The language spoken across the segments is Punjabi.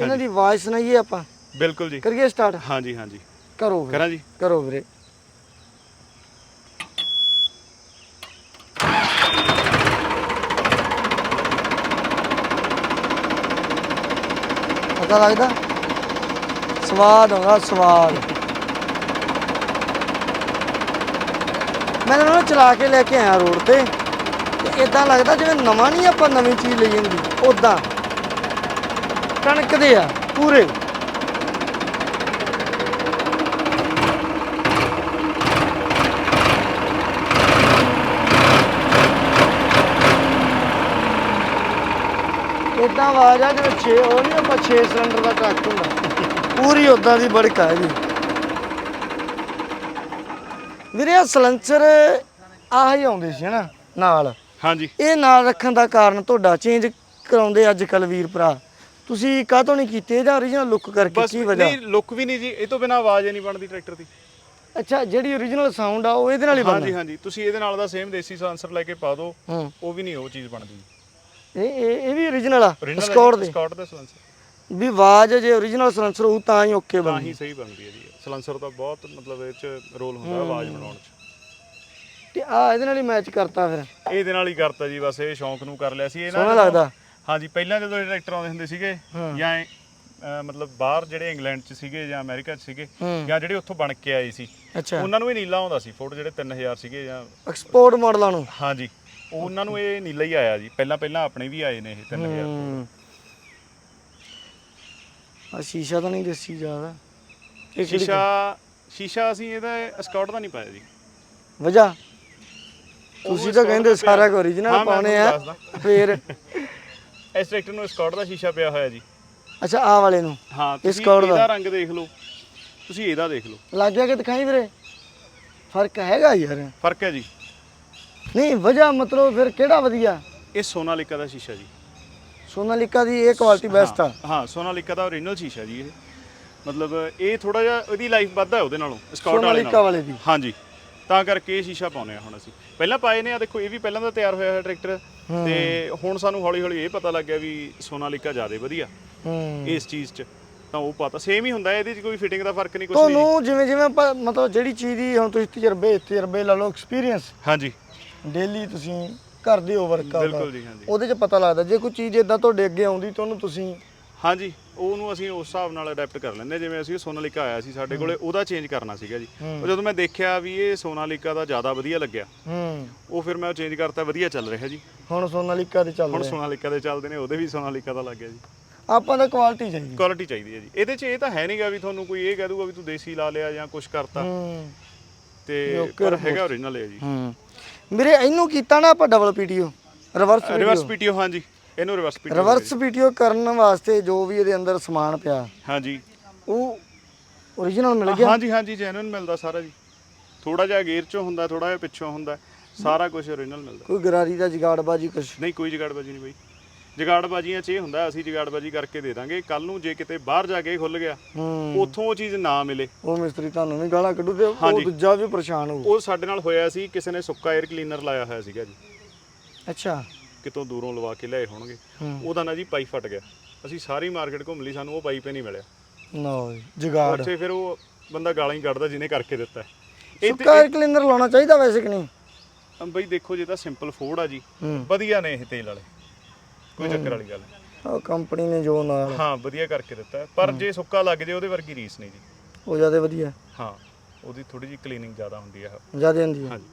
ਇਹਨਾਂ ਦੀ ਆਵਾਜ਼ ਸੁਣਾਈਏ ਆਪਾਂ? ਬਿਲਕੁਲ ਜੀ। ਕਰੀਏ ਸਟਾਰਟ ਹਾਂਜੀ ਹਾਂਜੀ। ਕਰੋ ਵੀਰੇ, ਕਰਾਂ ਜੀ? ਕਰੋ ਵੀਰੇ। ਪਤਾ ਲੱਗਦਾ? ਸਵਾਦ ਆਉਂਦਾ ਸਵਾਦ। ਮੈਂ ਇਹਨਾਂ ਨੂੰ ਚਲਾ ਕੇ ਲੈ ਕੇ ਆਇਆ ਰੋਡ ਤੇ। ਤੇ ਇਦਾਂ ਲੱਗਦਾ ਜਿਵੇਂ ਨਵਾਂ ਨਹੀਂ ਆਪਾਂ ਨਵੀਂ ਚੀਜ਼ ਲਈ ਜਾਂਦੀ। ਉਦਾਂ ਕਣਕ ਦੇ ਆ ਪੂਰੇ। ਇਦਾਂ ਆਵਾਜ਼ ਆ ਜਿਵੇਂ 6 ਉਹ ਨਹੀਂ ਆਪਾਂ 6 ਸਿਲੰਡਰ ਦਾ ਟਰੱਕ ਹੁੰਦਾ। ਪੂਰੀ ਉਦਾਂ ਦੀ ਬੜਕ ਆ ਜੀ ਵੀਰੇ ਆਹ ਸਲੈਂਸਰ ਆਹ ਹੀ ਆਉਂਦੇ ਸੀ ਹਨਾ ਨਾਲ। ਹਾਂਜੀ। ਇਹ ਨਾਲ ਰੱਖਣ ਦਾ ਕਾਰਨ ਤੁਹਾਡਾ ਚੇਂਜ ਕਰਾਉਂਦੇ ਅੱਜ ਕੱਲ ਵੀਰ ਭਰਾ। ਤੁਸੀਂ ਕਾਹਤੋਂ ਨਹੀਂ ਕੀਤੇ? ਇਹਦਾ origignal ਲੁੱਕ ਕਰਕੇ ਬਸ ਕੀ ਵਜ੍ਹਾ? ਨਹੀਂ ਲੁੱਕ ਵੀ ਨਹੀਂ ਜੀ ਇਹ ਤੋਂ ਬਿਨਾ ਆਵਾਜ਼ ਹੀ ਨਹੀਂ ਬਣਦੀ ਟਰੈਕਟਰ ਦੀ। ਅੱਛਾ ਜਿਹੜੀ origignal ਸਾਊਂਡ ਆ ਉਹ ਇਹਦੇ ਨਾਲ ਹੀ ਹਾਂਜੀ ਬਣਦਾ? ਹਾਂਜੀ। ਤੁਸੀਂ ਇਹਦੇ ਨਾਲ ਦਾ ਸੇਮ ਦੇਸੀ ਸਾਂਸਰ ਲੈ ਕੇ ਪਾ ਦਿਓ। ਹੂੰ। ਉਹ ਵੀ ਨਹੀਂ ਉਹ ਚੀਜ਼ ਬਣਦੀ। ਇਹ ਇਹ ਇਹ ਵੀ origignal ਆ ਸਕਾਟ ਦੇ। ਸਕਾਟ ਦਾ ਸਲੈਂਸਰ ਵੀ ਆਵਾਜ਼ ਜੇ origignal ਸਲੈਂਸਰ ਹੋਊ ਤਾਂ ਹੀ ਓਕੇ ਤਾਂ ਬਣਦੀ। ਹੀ ਸਹੀ ਬਣਦੀ ਹੈ ਜੀ। ਸਲੈਂਸਰ ਦਾ ਬਹੁਤ ਮਤਲਬ ਇਹ ਚ ਰੋਲ ਹੁੰਦਾ ਆਵਾਜ਼ ਬਣਾਉਣ ਚ। ਤੇ ਆ ਇਹਦੇ ਨਾਲ ਹੀ ਮੈਚ ਕਰਤਾ ਫਿਰ। ਇਹਦੇ ਨਾਲ ਹੀ ਕਰਤਾ ਜੀ ਬਸ ਇਹ ਸ਼ੌਂਕ ਨੂੰ ਕਰ ਲਿਆ ਸੀ। ਇਹ ਨਾ ਸੋਹਣਾ ਲੱਗਦਾ। ਹਾਂਜੀ ਪਹਿਲਾਂ ਜਦੋਂ ਇਹ ਟਰੈਕਟਰ ਆਉਂਦੇ ਹੁੰਦੇ ਸੀਗੇ। ਜਾਂ ਇਹ, ਅਹ, ਮਤਲਬ ਬਾਹਰ ਜਿਹੜੇ ਇੰਗਲੈਂਡ ਚ ਸੀਗੇ ਜਾਂ ਅਮਰੀਕਾ ਚ ਸੀਗੇ ਜਾਂ ਜਿਹੜੇ ਉੱਥੋਂ ਬਣ ਕੇ ਆਏ ਸੀ ਅੱਛਾ। ਉਹਨਾਂ ਨੂੰ ਵੀ ਨੀਲਾ ਆਉਂਦਾ ਸੀ ਫੋਟੋ ਜਿਹੜੇ 3000 ਸੀਗੇ ਜਾਂ ਐਕਸਪੋਰਟ ਮਾਡਲਾਂ ਨੂੰ? ਹਾਂਜੀ ਉਹਨਾਂ ਨੂੰ ਇਹ ਨੀਲਾ ਹੀ ਆਇਆ ਜੀ ਪਹਿਲਾਂ ਪਹਿਲਾਂ ਆਪਣੇ ਵੀ ਆਏ ਨੇ ਇਹ 3000 ਹੂੰ। ਆ ਸ਼ੀਸ਼ਾ ਤਾਂ ਨਹੀਂ ਦੱਸੀ ਜ਼ਿਆਦਾ। ਇਹ ਕਿਹੜੀ ਸ਼ੀਸ਼ਾ ਸ਼ੀਸ਼ਾ ਅਸੀਂ ਇਹਦਾ ਸਕਾਟ ਦਾ ਨਹੀਂ ਪਾਇਆ ਜੀ। ਉਹ ਤੁਸੀਂ ਤਾਂ ਕਹਿੰਦੇ ਸਾਰਾ origignal ਹਾਂ, ਮੈਂ ਪਾਉਣੇ ਆ। ਫੇਰ ਇਸ ਟਰੈਕਟਰ ਨੂੰ ਸਕਾਟ ਦਾ ਸ਼ੀਸ਼ਾ ਪਿਆ ਹੋਇਆ ਜੀ। ਅੱਛਾ ਆ ਵਾਲੇ ਨੂੰ? ਹਾਂ ਤੁਸੀਂ Scott ਦਾ। ਇਹਦਾ ਰੰਗ ਦੇਖ ਲਓ। ਤੁਸੀਂ ਇਹਦਾ ਦੇਖ ਲਓ। ਲੱਗ ਗਿਆ ਕਿ ਦਿਖਾਈ ਵੀਰੇ? ਫ਼ਰਕ ਹੈਗਾ ਯਾਰ। ਫ਼ਰਕ ਹੈ ਜੀ। ਨਹੀਂ ਵਜ੍ਹਾ ਮਤਲਬ ਫਿਰ ਕਿਹੜਾ ਵਧੀਆ? ਇਹ ਸੋਨਾਲੀਕਾ ਦਾ ਸ਼ੀਸ਼ਾ ਜੀ। ਸੋਨਾਲੀਕਾ ਦੀ ਇਹ ਕੁਆਲਿਟੀ ਬੈਸਟ ਆ। ਹਾਂ, ਹਾਂ ਸੋਨਾਲੀਕਾ ਦਾ ਓਰੀਜਨਲ ਸ਼ੀਸ਼ਾ ਜੀ ਇਹ। ਮਤਲਬ ਇਹ ਥੋੜਾ ਜਿਹਾ ਉਹਦੀ ਲਾਈਫ ਵੱਧ ਹੈ ਉਹਦੇ ਨਾਲੋਂ ਸਕਾਟ ਵਾਲੇ ਸੋਨਾਲੀਕਾ ਨਾਲੋਂ। ਵਾਲੇ ਦੀ। ਹਾਂਜੀ ਤਾਂ ਕਰਕੇ ਇਹ ਸ਼ੀਸ਼ਾ ਪਾਉਨੇ ਆ ਹੁਣ ਅਸੀਂ। ਪਹਿਲਾਂ ਪਾਏ ਨੇ ਆ ਦੇਖੋ ਇਹ ਵੀ ਪਹਿਲਾਂ ਦਾ ਤਿਆਰ ਹੋਇਆ ਹੋਇਆ ਟਰੈਕਟਰ। ਤੇ ਹੁਣ ਸਾਨੂੰ ਹੌਲੀ ਹੌਲੀ ਇਹ ਪਤਾ ਲੱਗਿਆ ਵੀ ਸੋਨਾਲੀਕਾ ਜ਼ਿਆਦਾ ਵਧੀਆ ਇਸ ਚੀਜ਼ 'ਚ ਤਾਂ ਉਹ ਪਤਾ ਸੇਮ ਹੀ ਹੁੰਦਾ ਇਹਦੇ 'ਚ ਕੋਈ ਫਿਟਿੰਗ ਦਾ ਫ਼ਰਕ ਨਹੀਂ ਕੁਝ ਨਹੀਂ ਤੁਹਾਨੂੰ ਜਿਵੇਂ ਜਿਵੇਂ ਆਪਾਂ ਮਤਲਬ ਜਿਹੜੀ ਚੀਜ਼ ਦੀ ਹੁਣ ਤੁਸੀਂ ਤਜਰਬੇ ਤਜਰਬੇ ਲਾ ਲਓ ਐਕਸਪੀਰੀਅੰਸ ਹਾਂਜੀ। ਡੇਲੀ ਤੁਸੀਂ ਕਰਦੇ ਹੋ ਵਰਕਆਊਟ ਬਿਲਕੁਲ ਜੀ ਹਾਂਜੀ। ਉਹਦੇ 'ਚ ਪਤਾ ਲੱਗਦਾ ਜੇ ਕੋਈ ਚੀਜ਼ ਇਦਾਂ ਤੁਹਾਡੇ ਅੱਗੇ ਆਉਂਦੀ ਤਾਂ ਉਹਨੂੰ ਤੁਸੀਂ ਹਾਂਜੀ। ਉਹਨੂੰ ਅਸੀਂ ਉਸ ਹਿਸਾਬ ਨਾਲ ਅਡਾਪਟ ਕਰ ਲੈਂਦੇ। ਜਿਵੇਂ ਅਸੀਂ ਸੋਨਾਲੀਕਾ ਆਇਆ ਸੀ ਸਾਡੇ ਕੋਲੇ ਉਹਦਾ ਚੇਂਜ ਕਰਨਾ ਸੀਗਾ ਜੀ। ਉਹ ਜਦੋਂ ਮੈਂ ਦੇਖਿਆ ਵੀ ਇਹ ਸੋਨਾਲੀਕਾ ਦਾ ਜ਼ਿਆਦਾ ਵਧੀਆ ਲੱਗਿਆ ਹੂੰ। ਉਹ ਫਿਰ ਮੈਂ ਚੇਂਜ ਕਰਤਾ ਵਧੀਆ ਚੱਲ ਰਿਹਾ ਜੀ। ਹੁਣ ਸੋਨਾਲੀਕਾ ਦੇ ਚੱਲ ਹੁਣ ਰਿਹਾ ਸੋਨਾਲੀਕਾ ਦੇ ਚੱਲਦੇ ਨੇ ਉਹਦੇ ਵੀ ਸੋਨਾਲੀਕਾ ਦਾ ਲੱਗ ਗਿਆ ਜੀ। ਆਪਾਂ ਤਾਂ ਕੁਆਲਿਟੀ ਚਾਹੀਦੀ। ਕੁਆਲਿਟੀ ਚਾਹੀਦੀ ਹੈ ਜੀ। ਇਹਦੇ 'ਚ ਇਹ ਤਾਂ ਹੈ ਨਹੀਂਗਾ ਵੀ ਤੁਹਾਨੂੰ ਕੋਈ ਇਹ ਕਹਿ ਦੂਗਾ ਵੀ ਤੂੰ ਦੇਸੀ ਲਾ ਲਿਆ ਜਾਂ ਕੁਝ ਕਰਤਾ। ਹੂੰ। ਤੇ ਪਰ ਹੈਗਾ ਓਰੀਜਨਲ ਹੈ ਜੀ। ਹੂੰ। ਵੀਰੇ ਇਹਨੂੰ ਕੀਤਾ ਨਾ ਆਪਾਂ double PTO reverse reverse PTO ਹਾਂਜੀ। ਇਹਨੂੰ ਰਿਵਰਸ ਪੀਟੀਓ ਰਿਵਰਸ ਪੀਟੀਓ ਕਰਨ ਵਾਸਤੇ ਜੋ ਵੀ ਇਹਦੇ ਅੰਦਰ ਸਮਾਨ ਪਿਆ। ਹਾਂਜੀ। ਉਹ origignal ਮਿਲ ਗਿਆ? ਹਾਂਜੀ ਹਾਂਜੀ ਜੈਨੂਇਨ ਮਿਲਦਾ ਸਾਰਾ ਜੀ। ਥੋੜਾ ਜਿਹਾ ਗੇਅਰ 'ਚੋਂ ਹੁੰਦਾ ਥੋੜਾ ਜਿਹਾ ਪਿੱਛੋਂ ਹੁੰਦਾ ਸਾਰਾ ਕੁਝ ਓਰੀਜਨਲ ਮਿਲਦਾ। ਕੋਈ ਗਰਾਰੀ ਦਾ ਜਗਾੜਬਾਜੀ ਕੁਛ? ਨਹੀਂ ਕੋਈ ਜਗਾੜਬਾਜੀ ਨਹੀਂ ਬਾਈ। ਜਗਾੜਬਾਜੀਆਂ 'ਚ ਇਹ ਹੁੰਦਾ ਅਸੀਂ ਜਗਾੜਬਾਜੀ ਕਰਕੇ ਦੇ ਦਾਂਗੇ। ਕੱਲ ਨੂੰ ਜੇ ਕਿਤੇ ਬਾਹਰ ਜਾ ਕੇ ਖੁੱਲ ਗਿਆ ਉੱਥੋਂ ਉਹ ਚੀਜ਼ ਨਾ ਮਿਲੇ। ਉਹ ਮਿਸਤਰੀ ਤੁਹਾਨੂੰ ਵੀ ਗਾਲਾਂ ਕੱਢੂ ਤੇ ਉਹ। ਦੂਜਾ ਵੀ ਪਰੇਸ਼ਾਨ ਹੋਊ। ਉਹ ਸਾਡੇ ਨਾਲ ਹੋਇਆ ਸੀ ਕਿਸੇ ਨੇ ਸੁੱਕਾ 에ਅਰ ਕਲੀਨਰ ਲਾਇਆ ਹੋਇਆ ਸੀਗਾ ਜੀ। ਅੱਛਾ। ਕਿਤੋਂ ਦੂਰੋਂ ਲਵਾ ਕੇ ਲਿਆਏ ਹੋਣਗੇ। ਉਹਦਾ ਨਾ ਜੀ ਪਾਈਪ ਫਟ ਗਿਆ। ਅਸੀਂ ਸਾਰੀ ਮਾਰਕੀਟ ਘੁੰਮ ਲਈ ਸਾਨੂੰ ਉਹ ਪਾਈਪ ਹੀ ਨਹੀਂ ਮਿਲਿਆ। ਲਓ ਜੀ, ਜਗਾੜ। ਉੱਥੇ ਫਿਰ ਉਹ ਬੰਦਾ ਗਾਲਾਂ ਹੀ ਕੱਢਦਾ ਜਿਹਨੇ ਕਰਕੇ ਦਿੱਤਾ। ਇਹ ਸੁੱਕਾ ਕਲੀਨਰ ਲਾਉਣਾ ਚਾਹੀਦਾ ਵੈਸੇ ਕਿ ਨਹੀਂ? ਬਈ ਦੇਖੋ ਜੇ ਤਾਂ ਸਿੰਪਲ ਫੋੜ ਆ ਜੀ। ਵਧੀਆ ਨੇ ਇਹ ਤੇਲ ਵਾਲੇ। ਕੋਈ ਚੱਕਰ ਵਾਲੀ ਗੱਲ। ਉਹ ਕੰਪਨੀ ਨੇ ਜੋ ਨਾਲ। ਹਾਂ ਵਧੀਆ ਕਰਕੇ ਦਿੱਤਾ। ਪਰ ਜੇ ਸੁੱਕਾ ਲੱਗ ਜੇ ਉਹਦੇ ਵਰਗੀ ਰੀਸ ਨਹੀਂ ਜੀ। ਉਹ ਜ਼ਿਆਦਾ ਵਧੀਆ। ਹਾਂ ਉਹਦੀ ਥੋੜੀ ਜਿਹੀ ਕਲੀਨਿੰਗ ਜ਼ਿਆਦਾ ਹੁੰਦੀ ਹੈ ਜ਼ਿਆਦਾ ਹੁੰਦੀ ਹੈ ਹਾਂਜੀ।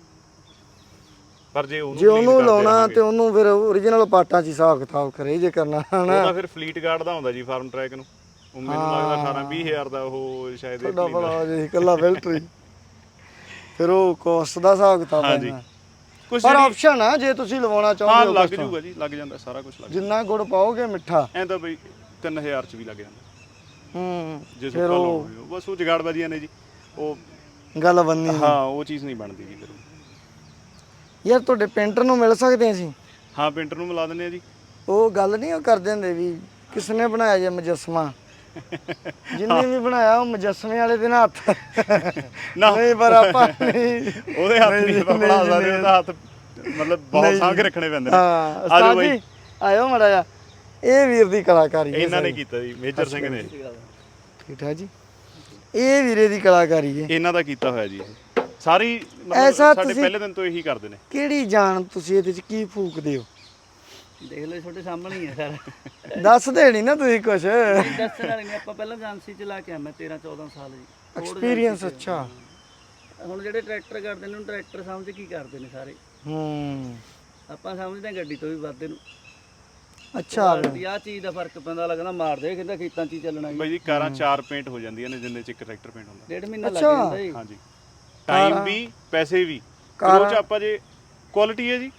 ਪਰ ਜੇ ਉਹਨੂੰ ਜੇ ਉਹਨੂੰ ਲਾਉਣਾ ਤੇ ਉਹਨੂੰ ਫਿਰ origignal ਪਾਰਟਾਂ 'ਚ ਹੀ ਹਿਸਾਬ ਕਿਤਾਬ ਕਰੇ ਜੇ ਕਰਨਾ ਹਨਾ ਉਹਦਾ ਫਿਰ ਫਲੀਟ ਗਾਰਡ ਦਾ ਹੁੰਦਾ ਜੀ ਫਾਰਮ ਟਰੈਕ ਨੂੰ। ਉਹ ਮੈਨੂੰ ਲੱਗਦਾ 18 20000 ਦਾ ਉਹ ਸ਼ਾਇਦ ਇਹ ਤੁਹਾਡਾ ਬੜਾ ਜੇ ਇਕੱਲਾ ਫਿਲਟਰ ਫਿਰ ਉਹ ਕੋਸਟ ਦਾ ਹਿਸਾਬ ਕਿਤਾਬ ਹਾਂਜੀ। ਕੁਝ ਪਰ ਆਪਸ਼ਨ ਆ ਜੇ ਤੁਸੀਂ ਲਵਾਉਣਾ ਚਾਹੁੰਦੇ ਹੋ ਲੱਗ। ਜੂਗਾ ਜੀ ਲੱਗ ਜਾਂਦਾ ਸਾਰਾ ਕੁਝ ਲੱਗ ਜਿੰਨਾ ਗੁੜ ਪਾਓਗੇ ਮਿੱਠਾ। ਐਂ ਤਾਂ ਬਈ 3000 ਚ ਵੀ ਲੱਗ ਜਾਂਦਾ। ਹੂੰ ਜੇ ਸੁੱਕਾ ਹੋਵੇ। ਬਸ ਉਹ ਜਗਾੜਬਾਜ਼ੀਆਂ ਨੇ ਜੀ। ਉਹ ਗੱਲ ਬੰਨੀ ਹਾਂ ਉਹ ਚੀਜ਼ ਨਹੀਂ ਬਣਦੀ ਜੀ ਫਿਰ। ਯਾਰ ਤੁਹਾਡੇ ਪੇਂਟਰ ਨੂੰ ਮਿਲ ਸਕਦੇ ਅਸੀਂ? ਹਾਂ ਪੇਂਟਰ ਨੂੰ ਮਿਲਾ ਦਿੰਦੇ ਆ ਜੀ। ਉਹ ਗੱਲ ਨਹੀਂ ਉਹ ਕਰਦੇ ਹੁੰਦੇ ਵੀ ਕਿਸ ਨੇ ਬਣਾਇਆ ਜੇ ਮੁਜੱਸਮਾ? ਜਿੰਨੇ ਵੀ ਬਣਾਇਆ ਉਹ ਮੁਜੱਸਮੇ ਵਾਲੇ ਦੇ ਨਾਲ ਹੱਥ। ਨਾ। ਨਹੀਂ ਪਰ ਆਪਾਂ ਨਹੀਂ। ਉਹਦੇ ਹੱਥ ਨਹੀਂ ਆਪਾਂ ਬਣਾ ਸਕਦੇ ਉਹਦਾ ਹੱਥ ਮਤਲਬ ਬਹੁਤ। ਸਾਂਭ ਰੱਖਣੇ ਪੈਂਦੇ ਨੇ। ਹਾਂ ਉਸਤਾਦ ਬਾਈ। ਜੀ ਆਇਓ ਮੜਾ ਜਾ ਇਹ ਵੀਰ ਦੀ ਕਲਾਕਾਰੀ ਹੈ ਇਹਨਾਂ ਨੇ। ਕੀਤਾ ਜੀ ਮੇਜਰ ਸਿੰਘ ਨੇ। ਠੀਕ ਠਾਕ ਜੀ। ਇਹ ਵੀਰੇ ਦੀ ਕਲਾਕਾਰੀ ਹੈ। ਇਹਨਾਂ ਦਾ ਕੀਤਾ ਹੋਇਆ ਜੀ ਸਾਰੀ ਮਤਲਬ ਸਾਡੇ ਤੁਸੀਂ- ਪਹਿਲੇ ਦਿਨ ਤੋਂ ਇਹੀ ਕਰਦੇ ਨੇ। ਕਿਹੜੀ ਜਾਨ ਤੁਸੀਂ ਇਹਦੇ ਚ ਕੀ ਫੂਕਦੇ ਹੋ? ਦੇਖ ਲਓ ਤੁਹਾਡੇ ਸਾਹਮਣੇ ਹੀ ਹੈ ਸਾਰਾ। ਦੱਸ ਦੇਣੀ ਨਾ ਤੁਸੀਂ ਕੁਛ। ਦੱਸਣ ਵਾਲੀ ਨਹੀਂ ਆਪਾਂ ਪਹਿਲਾਂ ਏਜੰਸੀ ਚ ਲਾ ਕੇ ਆ ਮੈਂ 13 14 ਸਾਲ ਜੀ। Ford ਐਕਸਪੀਰੀਅੰਸ ਚ। ਅੱਛਾ। ਹੁਣ ਜਿਹੜੇ ਟਰੈਕਟਰ ਕਰਦੇ ਨੇ ਉਹਨੂੰ ਟਰੈਕਟਰ ਸਮਝ ਕੀ ਕਰਦੇ ਨੇ ਸਾਰੇ। ਹੂੰ। ਆਪਾਂ ਸਮਝਦੇ ਹਾਂ ਗੱਡੀ ਤੋਂ ਵੀ ਵੱਧ ਇਹਨੂੰ। ਅੱਛਾ। ਕੁਆਲਿਟੀ ਆ ਚੀਜ਼ ਦਾ ਫ਼ਰਕ ਪੈਂਦਾ ਲੱਗਦਾ ਮਾਰ ਦੇ ਕਹਿੰਦਾ ਖੇਤਾਂ 'ਚ ਹੀ ਚੱਲਣਾ ਜੀ ਬਾਈ ਜੀ ਕਾਰਾਂ ਚਾਰ ਪੇਂਟ ਹੋ ਜਾਂਦੀਆਂ ਨੇ ਜਿੰਨੇ ਚ ਇੱਕ ਟਰੈਕਟਰ ਪੇਂਟ ਹੁੰਦਾ। ਡੇਢ ਮਹੀਨਾ ਲੱਗ ਅੱਛਾ। ਜਾਂਦਾ ਜੀ। ਹਾਂਜੀ। ਟਾਈਮ ਵੀ ਪੈਸੇ ਵੀ। ਉਹ ਚ ਆਪਾਂ ਜੇ ਕੁਆਲਿਟੀ ਹੈ ਜੀ।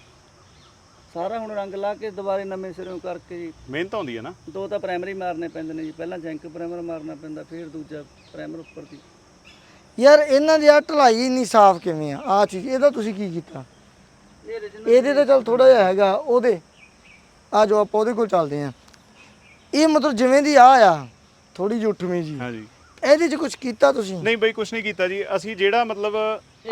ਸਾਰਾ ਹੁਣ ਰੰਗ ਲਾ ਕੇ ਦੁਬਾਰੇ ਨਵੇਂ ਸਿਰੋਂ ਕਰਕੇ ਜੀ। ਮਿਹਨਤ ਆਉਂਦੀ ਹੈ ਨਾ। ਦੋ ਤਾਂ ਪ੍ਰਾਇਮਰੀ ਮਾਰਨੇ ਪੈਂਦੇ ਨੇ ਜੀ। ਪਹਿਲਾਂ ਜੈਂਕ ਪ੍ਰਾਇਮਰ ਮਾਰਨਾ ਪੈਂਦਾ ਫਿਰ ਦੂਜਾ ਪ੍ਰਾਇਮਰ ਉੱਪਰ ਦੀ। ਯਾਰ ਇਹਨਾਂ ਦੀ ਆ ਢਲਾਈ ਇੰਨੀ ਸਾਫ਼ ਕਿਵੇਂ ਆ? ਆ ਚੀਜ਼ ਇਹਦਾ ਤੁਸੀਂ ਕੀ ਕੀਤਾ? ਇਹਦੇ ਤਾਂ ਚਲ ਥੋੜਾ ਜਿਹਾ ਹੈਗਾ ਉਹਦੇ। ਆ ਜੋ ਆਪਾਂ ਉਹਦੇ ਕੋਲ ਚੱਲਦੇ ਆ ਇਹ ਮਤਲਬ ਜਿਵੇਂ ਦੀ ਆ ਆ ਥੋੜੀ ਜਿਹੀ ਉੱਠਵੀਂ ਜੀ। ਹਾਂਜੀ। ਇਹਦੇ ਚ ਕੁਝ ਕੀਤਾ ਤੁਸੀਂ? ਨਹੀਂ ਬਈ ਕੁਝ ਨਹੀਂ ਕੀਤਾ ਜੀ। ਅਸੀਂ ਜਿਹੜਾ ਮਤਲਬ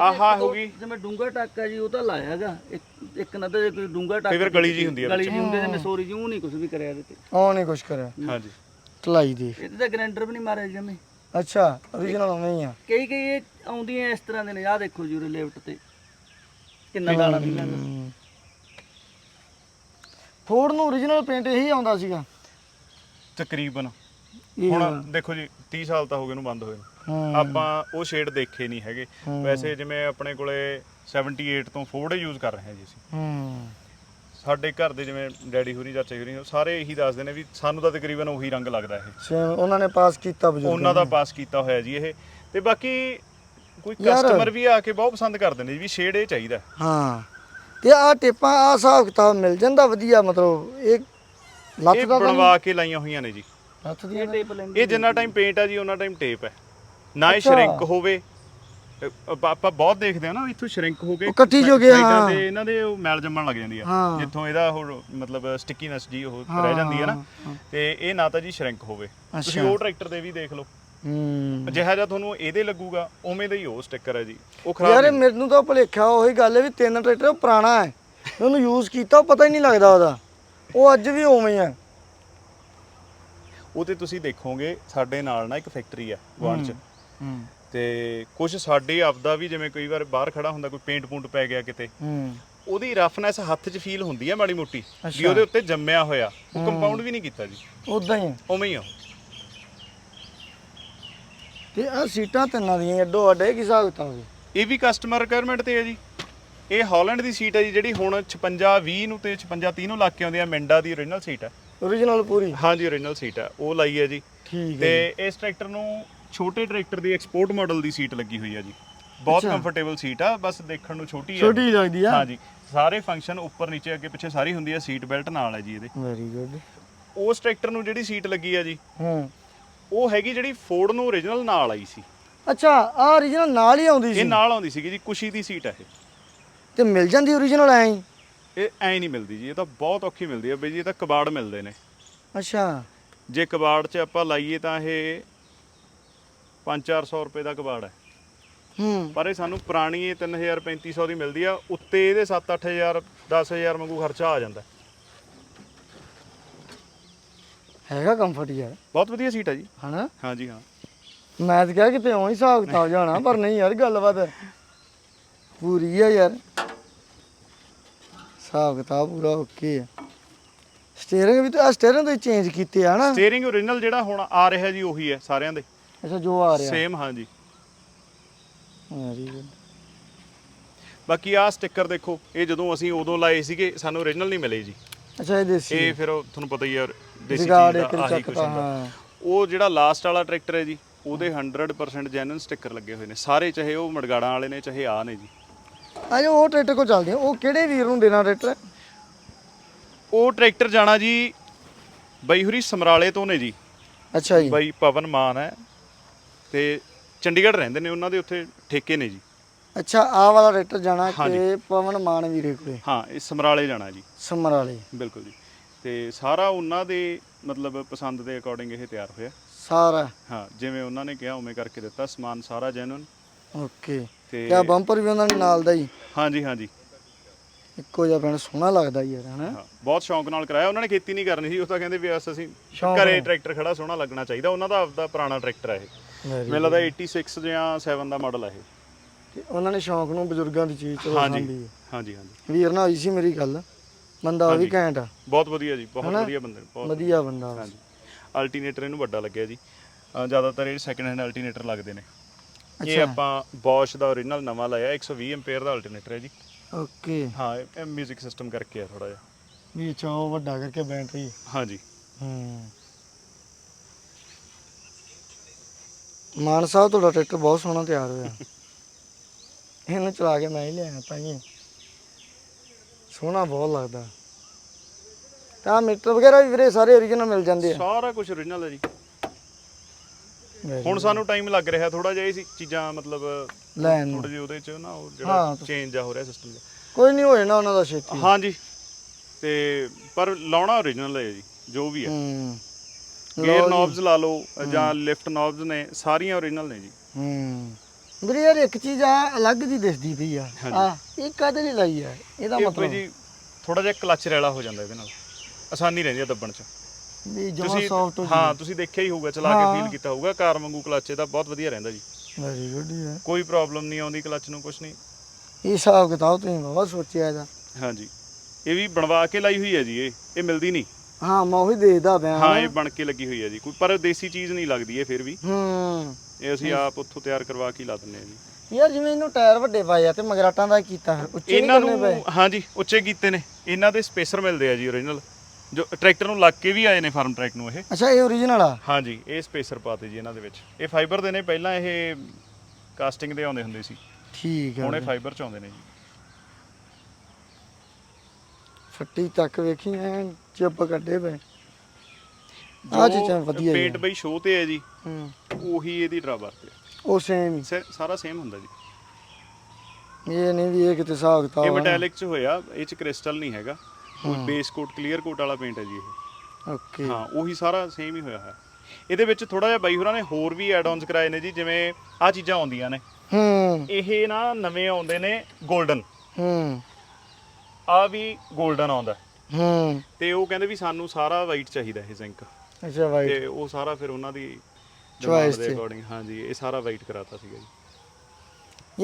ਆਹਾ ਹੋ ਗਈ। ਜਿਵੇਂ ਡੂੰਗਾ ਟਾਕਾ ਜੀ ਉਹ ਤਾਂ ਲਾਇਆ ਹੈਗਾ। ਇੱਕ ਇੱਕ ਨਾ ਤੇ ਕੋਈ ਡੂੰਗਾ ਟਾਕਾ ਕਈ ਵਾਰ ਗਲੀ ਜਿਹੀ ਹੁੰਦੀ ਆ ਗਲੀ ਜੀ ਹੁੰਦੀ ਜਿਵੇਂ ਸੋਰੀ ਜੀ ਉਹ ਨਹੀਂ ਕੁਝ ਵੀ ਕਰਿਆ ਇਹਦੇ ਤੇ। ਉਹ ਨਹੀਂ ਕੁਝ ਕਰਿਆ। ਹਾਂਜੀ। ਢਲਾਈ ਦੇ। ਇਹਦੇ ਤਾਂ ਗ੍ਰੈਂਡਰ ਵੀ ਨਹੀਂ ਮਾਰਿਆ ਜਮੇ ਅੱਛਾ origignal ਉਵੇਂ ਹੀ ਆ। ਕਈ ਕਈ ਇਹ ਆਉਂਦੀਆਂ ਇਸ ਤਰ੍ਹਾਂ ਦੇ ਨੇ। ਆਹ ਦੇਖੋ ਜੀ ਉਰੇ ਲੈਫਟ ਤੇ। ਕਿੰਨਾ ਦਾਣਾ ਨਿਕਲਦਾ ਫੋਰਡ ਨੂੰ origignal ਪੇਂਟ ਇਹੀ ਆਉਂਦਾ ਸੀਗਾ। ਤਕਰੀਬਨ। ਹੁਣ ਦੇਖੋ ਜੀ 30 ਸਾਲ ਤਾਂ ਹੋ ਗਏ ਨੂੰ ਬੰਦ ਹੋਏ ਨੂੰ। ਆਪਾਂ ਉਹ ਸ਼ੇਡ ਦੇਖੇ ਨਹੀਂ ਹੈਗੇ। ਵੈਸੇ ਜਿਵੇਂ ਆਪਣੇ ਕੋਲੇ 78 ਤੋਂ ਫੋਰਡ ਯੂਜ਼ ਕਰ ਰਹੇ ਹਾਂ ਜੀ ਅਸੀਂ। ਸਾਡੇ ਘਰ ਦੇ ਜਿਵੇਂ ਡੈਡੀ ਹੋਰੀ ਚਾਚਾ ਹੋਰੀ ਸਾਰੇ ਇਹੀ ਦੱਸਦੇ ਨੇ ਵੀ ਸਾਨੂੰ ਤਾਂ ਤਕਰੀਬਨ ਉਹੀ ਰੰਗ ਲੱਗਦਾ ਇਹ। ਉਹਨਾਂ ਨੇ ਪਾਸ ਕੀਤਾ ਬਜ਼ੁਰਗ ਉਹਨਾਂ ਦਾ ਪਾਸ ਕੀਤਾ ਹੋਇਆ ਜੀ ਇਹ। ਤੇ ਬਾਕੀ ਕੋਈ ਕਸਟਮਰ ਵੀ ਆ ਕੇ ਬਹੁਤ ਪਸੰਦ ਕਰਦੇ ਨੇ ਜੀ ਵੀ ਸ਼ੇਡ ਇਹ ਚਾਹੀਦਾ। ਹਾਂ। ਤੇ ਆ ਟੇਪਾਂ ਆ ਹਿਸਾਬ ਕਿਤਾਬ ਮਿਲ ਜਾਂਦਾ ਵਧੀਆ ਮਤਲਬ ਇਹ ਲੱਤ ਦਾ ਬਣਵਾ ਕੇ ਲਾਈਆਂ ਹੋਈਆਂ ਨੇ ਜੀ। ਨਹੀਂ? ਲੱਤ ਦੀ ਇਹ ਟੇਪ ਲੈਂਦੇ ਇਹ ਜਿੰਨਾ ਟਾਈਮ ਪੇਂਟ ਆ ਜੀ ਉਹਨਾਂ ਟਾਈਮ ਟੇਪ ਹੈ। ਨਾ ਇਹ। ਸ਼ਰਿੰਕ ਹੋਵੇ। ਅ- ਆਪਾਂ ਆਪਾਂ ਬਹੁਤ ਦੇਖਦੇ ਆ ਨਾ ਇੱਥੋਂ ਸ਼ਰਿੰਕ ਹੋ ਕੇ ਉਹ ਕੱਟੀ ਜੋ ਗਿਆ, ਸਾਈਡਾਂ ਹਾਂ। ਤੇ ਇਹਨਾਂ ਦੇ ਉਹ ਮੈਲ ਜੰਮਣ ਲੱਗ ਜਾਂਦੀ ਆ। ਹਾਂ। ਜਿੱਥੋਂ ਇਹਦਾ ਉਹ ਮਤਲਬ ਸਟਿੱਕੀਨੈਸ ਜੀ ਉਹ ਰਹਿ ਜਾਂਦੀ ਹੈ ਨਾ। ਤੇ ਇਹ ਨਾ ਤਾਂ ਜੀ ਸ਼ਰਿੰਕ ਹੋਵੇ। ਤੁਸੀਂ ਅੱਛਾ। ਉਹ ਟਰੈਕਟਰ ਤੇ ਵੀ ਦੇਖ ਲਓ। ਹੂੰ। ਜਿਹੜਾ ਜਿਹਾ ਤੁਹਾਨੂੰ ਇਹਦੇ ਲੱਗੂਗਾ ਉਵੇਂ ਦਾ ਹੀ ਉਹ ਸਟicker ਹੈ ਜੀ। ਉਹ ਖਰਾਬ ਯਾਰ ਇਹ ਨਹੀਂ। ਮੈਨੂੰ ਤਾਂ ਭੁਲੇਖਾ ਉਹੀ ਗੱਲ ਹੈ ਵੀ ਤਿੰਨ ਟਰੈਕਟਰ ਉਹ ਪੁਰਾਣਾ ਹੈ। ਉਹਨੂੰ ਯੂਜ਼ ਕੀਤਾ ਉਹ ਪਤਾ ਹੀ ਨਹੀਂ ਲੱਗਦਾ ਉਹਦਾ। ਉਹ ਅੱਜ ਵੀ ਉਵੇਂ ਹੀ ਹੈ। ਉਹ ਤੇ ਤੁਸੀਂ ਦੇਖੋਗੇ ਸਾਡੇ ਨਾਲ ਨਾ ਇੱਕ ਫੈਕਟਰੀ ਆ ਗੁਆਂਢ ਚ। ਹੂੰ। ਤੇ ਕੁਝ ਸਾਡੇ ਆਪਦਾ ਵੀ ਜਿਵੇਂ ਕਈ ਵਾਰ ਬਾਹਰ ਖੜਾ ਹੁੰਦਾ ਕੋਈ ਪੇਂਟ ਪੂੰਟ ਪੈ ਗਿਆ ਕਿਤੇ। ਹੂੰ। ਉਹਦੀ ਰਫਨੈਸ ਹੱਥ 'ਚ ਫੀਲ ਹੁੰਦੀ ਹੈ ਮਾੜੀ ਮੋਟੀ ਵੀ। ਉਹਦੇ ਉੱਤੇ ਜੰਮਿਆ ਹੋਇਆ। ਉਹ ਕੰਪਾਊਂਡ ਵੀ ਨਹੀਂ ਕੀਤਾ ਜੀ। ਉਦਾਂ ਹੀ ਹੈ। ਉਵੇਂ ਹੀ ਆ। ਤੇ ਆ ਸੀਟਾਂ ਤਿੰਨਾਂ ਦੀਆਂ ਅੱਡੋ ਅੱਡ ਇਹ ਕੀ ਹਿਸਾਬ ਕਿਤਾਬ ਹੈ ਇਹ ਵੀ ਕਸਟਮਰ ਰਿਕੁਆਇਰਮੈਂਟ ਤੇ ਹੈ ਜੀ। ਇਹ ਹਾਲੈਂਡ ਦੀ ਸੀਟ ਹੈ ਜੀ ਜਿਹੜੀ ਹੁਣ 56 20 ਨੂੰ ਤੇ 56 30 ਨੂੰ ਲੱਗ ਕੇ ਆਉਂਦੀ ਆ ਮੈਂਡਾ ਦੀ ਓਰੀਜਨਲ ਸੀਟ ਹੈ origignal ਪੂਰੀ? ਹਾਂਜੀ ਓਰੀਜਨਲ ਸੀਟ ਹੈ। ਉਹ ਲਾਈ ਹੈ ਜੀ। ਠੀਕ ਤੇ ਹੈ ਇਸ ਟਰੈਕਟਰ ਨੂੰ ਛੋਟੇ ਟਰੈਕਟਰ ਦੀ ਐਕਸਪੋਰਟ ਮਾਡਲ ਦੀ ਸੀਟ ਲੱਗੀ ਹੋਈ ਹੈ ਜੀ। ਬਹੁਤ। ਕੰਫਰਟੇਬਲ ਸੀਟ ਆ ਬਸ ਦੇਖਣ ਨੂੰ ਛੋਟੀ ਹੈ। ਛੋਟੀ ਲੱਗਦੀ ਆ। ਹਾਂਜੀ। ਸਾਰੇ ਫੰਕਸ਼ਨ ਉੱਪਰ ਨੀਚੇ ਅੱਗੇ ਪਿੱਛੇ ਸਾਰੀ ਹੁੰਦੀ ਹੈ। ਸੀਟ ਬੈਲਟ ਨਾਲ ਹੈ ਜੀ ਇਹਦੇ। ਵੈਰੀ ਗੁੱਡ ਉਸ ਟਰੈਕਟਰ ਨੂੰ ਜਿਹੜੀ ਸੀਟ ਲੱਗੀ ਹੈ ਜੀ ਹੂੰ। ਉਹ ਹੈਗੀ ਜਿਹੜੀ ਫੋਰਡ ਨੂੰ ਓਰੀਜਨਲ ਨਾਲ ਆਈ ਸੀ। ਅੱਛਾ ਆ origignal ਨਾਲ ਹੀ ਆਉਂਦੀ ਸੀ। ਇਹ ਨਾਲ ਆਉਂਦੀ ਸੀਗੀ ਜੀ। ਕੁਸ਼ੀ ਦੀ ਸੀਟ ਹੈ ਇਹ। ਤੇ ਮਿਲ ਜਾਂਦੀ origignal ਐਂ ਇਹ ਐ ਨਹੀਂ ਮਿਲਦੀ ਜੀ ਇਹ ਤਾਂ ਬਹੁਤ ਔਖੀ ਮਿਲਦੀ ਹੈ ਬਈ ਜੀ ਇਹ ਤਾਂ ਕਬਾੜ ਮਿਲਦੇ ਨੇ। ਅੱਛਾ। ਜੇ ਕਬਾੜ 'ਚ ਆਪਾਂ ਲਾਈਏ ਤਾਂ ਇਹ 5-400 ਰੁਪਏ ਦਾ ਕਬਾੜ ਹੈ। ਹੂੰ। ਪਰ ਇਹ ਸਾਨੂੰ ਪੁਰਾਣੀ ਇਹ 3000 3500 ਦੀ ਮਿਲਦੀ ਆ ਉੱਤੇ ਇਹਦੇ 7-8000 10000 ਵਾਂਗੂ ਖਰਚਾ ਆ ਜਾਂਦਾ। ਹੈਗਾ ਕੰਫਰਟ ਯਾਰ। ਬਹੁਤ ਵਧੀਆ ਸੀਟ ਹੈ ਜੀ। ਹਨਾ? ਹਾਂਜੀ ਹਾਂ। ਮੈਂ ਤਾਂ ਕਿਹਾ ਕਿਤੇ ਉਹੀ ਹਿਸਾਬ ਕਿਤਾਬ ਜਾਣਾ ਪਰ ਨਹੀਂ ਯਾਰ ਗੱਲਬਾਤ ਪੂਰੀ ਆ ਯਾਰ। ਹਿਸਾਬ ਕਿਤਾਬ ਪੂਰਾ ਓਕੇ ਆ। ਸਟੀਅਰਿੰਗ ਵੀ ਤਾਂ ਸਟੀਅਰਿੰਗ ਤੋਂ ਚੇਂਜ ਕੀਤੇ ਆ ਨਾ। ਸਟੀਅਰਿੰਗ ਓਰੀਜਨਲ ਜਿਹੜਾ ਹੁਣ ਆ ਰਿਹਾ ਜੀ ਉਹੀ ਹੈ ਸਾਰਿਆਂ ਦੇ। ਅੱਛਾ ਜੋ ਆ ਰਿਹਾ। ਸੇਮ ਹਾਂਜੀ। ਵੈਰੀ ਗੁੱਡ ਬਾਕੀ ਆਹ ਸਟicker ਦੇਖੋ ਇਹ ਜਦੋਂ ਅਸੀਂ ਉਦੋਂ ਲਾਏ ਸੀਗੇ ਸਾਨੂੰ ਓਰੀਜਨਲ ਨਹੀਂ ਮਿਲੇ ਜੀ। ਅੱਛਾ ਇਹ ਦੇਸੀ ਇਹ ਫਿਰ ਉਹ ਤੁਹਾਨੂੰ ਪਤਾ ਹੀ ਹੈ ਦੇਸੀ ਚੀਜ਼ ਦਾ ਆਹੀ ਚੱਕਦਾ ਹੁੰਦਾ। ਹਾਂ। ਉਹ ਜਿਹੜਾ ਲਾਸਟ ਵਾਲਾ ਟਰੈਕਟਰ ਹੈ ਜੀ ਉਹਦੇ 100% ਜੈਨੂਇਨ ਸਟicker ਲੱਗੇ ਹੋਏ ਨੇ। ਸਾਰੇ ਚਾਹੇ ਉਹ ਮੜਗਾੜਾਂ ਵਾਲੇ ਨੇ ਚਾਹੇ ਆ ਨੇ ਜੀ। ਆਜੋ ਉਹ ਟਰੈਕਟਰ ਕੋ ਚੱਲਦੇ ਆ ਉਹ ਕਿਹੜੇ ਵੀਰ ਨੂੰ ਦੇਣਾ ਟਰੈਕਟਰ? ਉਹ ਟਰੈਕਟਰ ਜਾਣਾ ਜੀ ਬਈ ਹੁਰੀ ਸਮਰਾਲੇ ਤੋਂ ਨੇ ਜੀ। ਅੱਛਾ ਜੀ। ਬਾਈ ਪਵਨ ਮਾਨ ਹੈ ਤੇ ਚੰਡੀਗੜ੍ਹ ਰਹਿੰਦੇ ਨੇ ਉਹਨਾਂ ਦੇ ਉੱਥੇ ਠੇਕੇ ਨੇ ਜੀ। ਅੱਛਾ ਆਹ ਵਾਲਾ ਟਰੈਕਟਰ ਜਾਣਾ। ਕਿ ਪਵਨ ਮਾਨ ਵੀਰੇ ਕੋਲੇ? ਹਾਂ ਇਹ ਸਮਰਾਲੇ ਜਾਣਾ ਜੀ। ਸਮਰ ਵਾਲੇ ਬਿਲਕੁਲ ਜੀ। ਤੇ ਸਾਰਾ ਉਹਨਾਂ ਦੇ ਮਤਲਬ ਪਸੰਦ ਦੇ ਅਕੋਰਡਿੰਗ ਇਹ ਤਿਆਰ ਹੋਇਆ। ਸਾਰਾ। ਹਾਂ ਜਿਵੇਂ ਉਹਨਾਂ ਨੇ ਕਿਹਾ ਉਵੇਂ ਕਰਕੇ ਦਿੱਤਾ। ਸਮਾਨ ਸਾਰਾ ਜੈਨੂਨ ਓਕੇ। ਤੇ ਕਿਆ ਬੰਪਰ ਵੀ ਉਹਨਾਂ ਨੇ ਨਾਲ ਦਾ ਹੀ? ਹਾਂਜੀ ਹਾਂਜੀ। ਇੱਕੋ ਜਿਹਾ ਪੈਣ ਸੋਹਣਾ ਲੱਗਦਾ ਯਾਰ ਹਨਾ? ਹਾਂ ਬਹੁਤ ਸ਼ੌਂਕ ਨਾਲ ਕਰਾਇਆ। ਉਹਨਾਂ ਨੇ ਖੇਤੀ ਨਹੀਂ ਕਰਨੀ ਸੀ ਉਹ ਤਾਂ ਕਹਿੰਦੇ ਵੀ ਅਸੀਂ ਸ਼ੌਂਕ ਘਰੇ ਨਾਲ। ਟਰੈਕਟਰ ਖੜਾ ਸੋਹਣਾ ਲੱਗਣਾ ਚਾਹੀਦਾ। ਉਹਨਾਂ ਦਾ ਆਪਦਾ ਪੁਰਾਣਾ ਟਰੈਕਟਰ ਹੈ ਇਹ। Very ਮੈਨੂੰ ਲੱਗਦਾ 86 ਜਾਂ 7 ਦਾ ਮਾਡਲ ਹੈ ਇਹ. ਉਹਨਾਂ ਨੇ ਸ਼ੌਂਕ ਨੂੰ ਬਜ਼ੁਰਗਾਂ ਦੀ ਚੀਜ਼ ਚਲੋ ਹਾਂਜੀ। ਸਾਂਭੀ ਹੈ। ਹਾਂਜੀ ਹਾਂਜੀ। ਵੀਰ ਨਾਲ ਹੋਈ ਸੀ ਮੇਰੀ ਗੱਲ। ਬੰਦਾ ਉਹ ਵੀ ਹਾਂਜੀ। ਘੈਂਟ ਆ। ਬਹੁਤ ਵਧੀਆ ਜੀ ਬਹੁਤ ਹਨਾ? ਵਧੀਆ ਬੰਦੇ ਨੇ ਬਹੁਤ ਵਧੀਆ ਬੰਦਾ। ਹਾਂਜੀ। ਅਲਟਰਨੇਟਰ ਇਹਨੂੰ ਵੱਡਾ ਲੱਗਿਆ ਜੀ। ਜ਼ਿਆਦਾਤਰ ਇਹ ਸੈਕੰਡ ਹੈਂਡ ਅਲਟਰਨੇਟਰ ਲੱਗਦੇ ਨੇ। ਇਹ। ਆਪਾਂ Bosch ਦਾ origignal ਨਵਾਂ ਲਾਇਆ 120 ਐਂਪੀਅਰ ਦਾ ਅਲਟਰਨੇਟਰ ਹੈ ਜੀ। ਓਕੇ। ਹਾਂ ਇਹ 뮤직 ਸਿਸਟਮ ਕਰਕੇ ਆ ਥੋੜਾ ਜਿਹਾ। ਵੀ ਚਾਹ ਵੱਡਾ ਕਰਕੇ ਬੈਟਰੀ ਹਾਂਜੀ ਹੂੰ। ਮਾਨ ਸਾਹਿਬ ਤੁਹਾਡਾ ਟਰੈਕਟਰ ਬਹੁਤ ਸੋਹਣਾ ਤਿਆਰ ਹੋਇਆ। ਇਹਨੂੰ ਚਲਾ ਕੇ ਮੈਂ ਹੀ ਲਿਆਇਆ ਤਾਂ ਜੀ। ਸੋਹਣਾ ਬਹੁਤ ਲੱਗਦਾ। ਤਾਂ ਮੀਟਰ ਵਗੈਰਾ ਵੀ ਵੀਰੇ ਸਾਰੇ ਓਰੀਜਨਲ ਮਿਲ ਜਾਂਦੇ ਆ। ਸਾਰਾ ਕੁਝ origignal ਹੈ ਜੀ। ਹੁਣ. ਸਾਨੂੰ ਟਾਈਮ ਲੱਗ ਰਿਹਾ ਥੋੜਾ ਜਿਹਾ ਇਹ ਸੀ ਚੀਜ਼ਾਂ ਮਤਲਬ ਲੈਣ ਨੂੰ। ਥੋੜੇ ਜਿਹੇ ਉਹਦੇ ਚ ਨਾ ਉਹ ਹਾਂ, ਜਿਹੜਾ ਤੁਸੀਂ- ਚੇਂਜ ਆ ਹੋ ਰਿਹਾ ਸਿਸਟਮ ਕੋਈ ਨਹੀਂ ਹੋਏ ਨਾ ਉਹਨਾਂ ਦਾ ਛੇਤੀ। ਹਾਂਜੀ। ਤੇ ਪਰ ਲਾਉਣਾ origignal ਹੈ ਜੀ ਜੋ ਵੀ ਹੈ। ਹੂੰ। ਗੇਅਰ। ਨੌਬਸ ਲਾ ਲਓ ਜਾਂ ਲਿਫਟ ਨੌਬਸ ਨੇ ਸਾਰੀਆਂ origignal ਨੇ ਜੀ। ਹੂੰ। ਵੀਰੇ ਯਾਰ ਇੱਕ ਚੀਜ਼ ਆ ਅਲੱਗ ਜੀ ਦਿਸਦੀ ਪਈ ਆ। ਆ ਇਹ ਕਾਹਦੇ ਲਈ ਲਾਈ ਆ? ਇਹਦਾ ਇਹ ਮਤਲਬ? ਜੀ ਥੋੜਾ ਜਿਹਾ ਕਲਚ ਰੈਲਾ ਹੋ ਜਾਂਦਾ ਇਹਦੇ ਨਾਲ। ਆਸਾਨੀ ਰਹਿੰਦੀ ਆ ਦੱਬਣ ਚ। ਵੀ ਜਮਾ ਤੁਸੀਂ ਸੌਫਟ ਹੋ ਹਾਂ ਤੁਸੀਂ ਦੇਖਿਆ ਹੀ ਹੋਊਗਾ ਚਲਾ ਕੇ ਫੀਲ ਕੀਤਾ ਹੋਊਗਾ ਕਾਰ ਵਾਂਗੂ ਕਲਚ ਇਹਦਾ ਬਹੁਤ ਵਧੀਆ ਰਹਿੰਦਾ ਜੀ। ਵੈਰੀ ਗੁੱਡ ਯਾਰ ਕੋਈ ਪ੍ਰੋਬਲਮ ਨਹੀਂ ਆਉਂਦੀ ਕਲਚ ਨੂੰ ਕੁਝ ਨਹੀਂ। ਇਹ ਹਿਸਾਬ ਕਿਤਾਬ ਤੁਸੀਂ ਬਹੁਤ ਸੋਚਿਆ ਇਹਦਾ। ਹਾਂਜੀ। ਇਹ ਵੀ ਬਣਵਾ ਕੇ ਲਾਈ ਹੋਈ ਹੈ ਜੀ ਇਹ ਇਹ ਮਿਲਦੀ ਨਹੀਂ। ਹਾਂ ਮੈਂ ਉਹੀ ਦੇਖਦਾ ਪਿਆ ਹਾਂ ਇਹ ਬਣ ਕੇ ਲੱਗੀ ਹੋਈ ਹੈ ਜੀ। ਕੋਈ ਪਰ ਦੇਸੀ ਚੀਜ਼ ਨਹੀਂ ਲੱਗਦੀ ਇਹ ਫਿਰ ਵੀ। ਹੂੰ। ਇਹ ਅਸੀਂ ਆਪ ਉੱਥੋਂ ਤਿਆਰ ਕਰਵਾ ਕੇ ਲਾ ਦਿੰਦੇ ਹਾਂ ਜੀ। ਯਾਰ ਜਿਵੇਂ ਇਹਨੂੰ ਟਾਇਰ ਵੱਡੇ ਪਾਏ ਆ ਤੇ ਮਗਰਾਟਾਂ ਦਾ ਕੀਤਾ ਫਿਰ ਉੱਚੇ ਨਹੀਂ ਕਰਨੇ ਨੂੰ ਪਏ? ਹਾਂਜੀ ਉੱਚੇ ਕੀਤੇ ਨੇ। ਇਹਨਾਂ ਦੇ ਸਪੇਸਰ ਮਿਲਦੇ ਆ ਜੀ origignal ਜੋ ਟਰੈਕਟਰ ਨੂੰ ਲੱਗ ਕੇ ਵੀ ਆਏ ਨੇ ਫਾਰਮ ਟਰੈਕ ਨੂੰ ਇਹ। ਅੱਛਾ ਇਹ ਓਰੀਜਨਲ ਆ? ਹਾਂਜੀ ਇਹ ਸਪੇਸਰ ਪਾਤੇ ਜੀ ਇਹਨਾਂ ਦੇ ਵਿੱਚ। ਇਹ ਫਾਈਬਰ ਦੇ ਨੇ ਪਹਿਲਾਂ ਇਹ ਕਾਸਟਿੰਗ ਦੇ ਆਉਂਦੇ ਹੁੰਦੇ ਸੀ। ਠੀਕ ਹੁਣ ਇਹ ਫਾਈਬਰ ਚ ਆਉਂਦੇ ਨੇ ਜੀ। ਫੱਟੀ ਤੱਕ ਵੇਖੀ ਐ ਚਿੱਪ ਕੱਢੇ ਪਏ। ਆ ਚੀਜ਼ਾਂ ਵਧੀਆ ਪੇਂਟ ਜੀ ਬਈ ਸ਼ੋਅ ਤੇ ਹੈ ਜੀ ਹੂੰ। ਉਹੀ ਇਹਦੀ ਡਰਾਬਰ ਤੇ ਉਹ ਸੇਮ ਸੇ- ਸਾਰਾ ਸੇਮ ਹੁੰਦਾ ਜੀ। ਇਹ ਨਹੀਂ ਵੀ ਇਹ ਕਿਤੇ ਹਿਸਾਬ ਕਿਤਾਬ ਇਹ ਆ। ਨਾ। ਮੈਟੈਲਿਕ ਚ ਹੋਇਆ ਇਹ ਚ ਕ੍ਰਿਸਟਲ ਨਹੀਂ ਹੈਗਾ। ਕੋਈ ਬੇਸ ਕੋਟ ਕਲੀਅਰ ਕੋਟ ਵਾਲਾ ਪੇਂਟ ਹੈ ਜੀ ਇਹ। ਓਕੇ ਹਾਂ ਉਹੀ ਸਾਰਾ ਸੇਮ ਹੀ ਹੋਇਆ ਹੈ। ਇਹਦੇ ਵਿੱਚ ਥੋੜਾ ਜਿਹਾ ਬਾਈ ਹੋਰਾਂ ਨੇ ਹੋਰ ਵੀ ਐਡ-ਆਨਸ ਕਰਾਏ ਨੇ ਜੀ ਜਿਵੇਂ ਆ ਚੀਜ਼ਾਂ ਆਉਂਦੀਆਂ ਨੇ। ਹੂੰ। ਇਹ ਨਾ ਨਵੇਂ ਆਉਂਦੇ ਨੇ 골ਡਨ ਹੂੰ। ਆ ਵੀ 골ਡਨ ਆਉਂਦਾ ਹੂੰ। ਤੇ ਉਹ ਕਹਿੰਦੇ ਵੀ ਸਾਨੂੰ ਸਾਰਾ ਵਾਈਟ ਚਾਹੀਦਾ ਇਹ ਜ਼ਿੰਕ ਅੱਛਾ ਵਾਈਟ ਤੇ ਉਹ ਸਾਰਾ ਫਿਰ ਉਹਨਾਂ ਦੀ choice ਦੇ ਸੀ। ਅਕੋਰਡਿੰਗ ਹਾਂਜੀ ਇਹ ਸਾਰਾ ਵਾਈਟ ਕਰਾਤਾ ਸੀਗਾ ਜੀ।